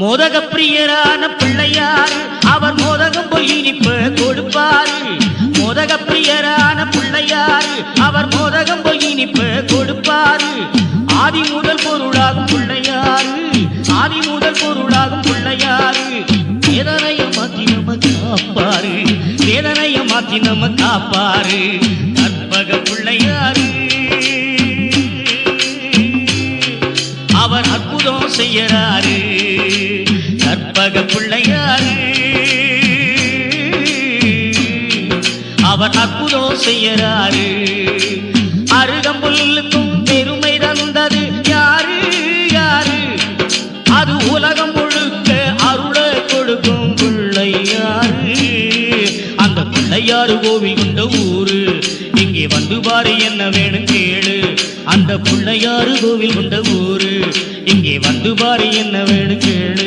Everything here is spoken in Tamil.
மோதக பிரியரான பிள்ளையார். அவர் மோதகம் போய் இனிப்பு கொடுப்பாரு. மோதக பிரியரான பிள்ளையார். அவர் மோதகம் போய் இனிப்பு கொடுப்பாரு. ஆதி முதல் பொருளாகும் பிள்ளையார். ஆதி முதல் பொருளாகும் பிள்ளையார். வேதனைய மாத்தி நம்ம காப்பாரு வேதனைய மாத்தி நம்ம காப்பாரு செய்யறாரு. கற்பக பிள்ளையாரு. அவர் அற்புதம் செய்யறாரு. அருகம்புல்லுக்கும் பெருமை தந்தது யாரு யாரு? அது உலகம் முழுக்க அருள கொடுக்கும் பிள்ளையாரு அந்த பிள்ளையாரு கோவில் கொண்ட ஊரு இங்கே வந்து பாரு என்ன வேணும் கேளு. அந்த பிள்ளையாறு கோவில் கொண்ட ஊர் இங்கே வந்து பாரு என்ன வேணும் கேளு.